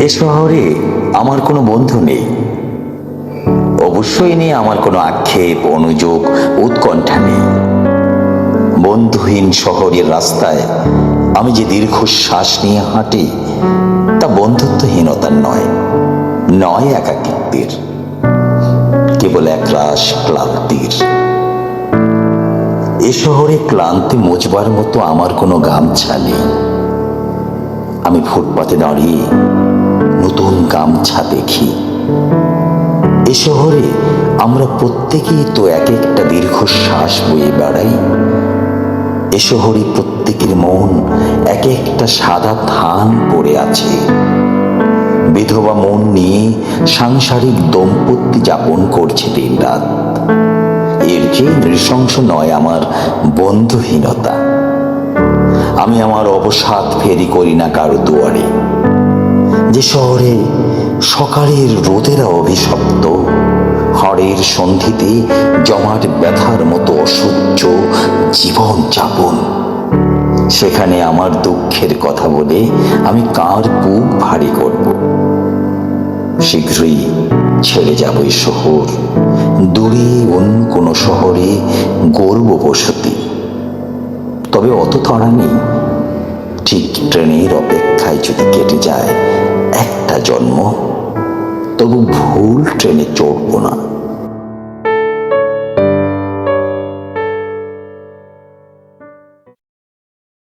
এ শহরে আমার কোনো বন্ধু নেই। অবশ্যই নেই আমার কোনো আক্ষেপ, অনুযোগ, উৎকণ্ঠা নেই। বন্ধুহীন শহরের রাস্তায় আমি যে দীর্ঘশ্বাস নিয়ে হাঁটি, তা বন্ধুত্বহীনতার নয় নয় একাকিত্বের, কেবল একরাশ ক্লান্তির। এ শহরে ক্লান্তি মোচবার মতো আমার কোনো গামছা নেই। আমি ফুটপাতে দাঁড়িয়ে নতুন গামছা দেখি। এ শহরে আমরা প্রত্যেকেই তো এক একটা দীর্ঘশ্বাস বয়ে বেড়াই। এ শহরে প্রত্যেকের মন এক একটা সাদা ধান পড়ে আছে। বিধবা মন নিয়ে সাংসারিক দম্পতি যাপন করছে দিন রাত। এর চেয়ে নৃশংস নয় আমার বন্ধুহীনতা। আমি আমার অবসাদ ফেরি করি না কারও দুয়ারে। যে শহরে সকালের রোদেরা অভিশপ্ত হাড়ের সন্ধিতে জমাট ব্যথার মতো অসহ্য জীবন যাপন। সেখানে আমার দুঃখের কথা বলে আমি কার বুক ভারী করব? শীঘ্রই ছেড়ে যাব এই শহর। দূরে অন্য কোনো শহরে গর্ব বসতি। তবে অত তাড়া নেই। ঠিক ট্রেনের অপেক্ষায় তবু ভুল ট্রেনে চড়ব না।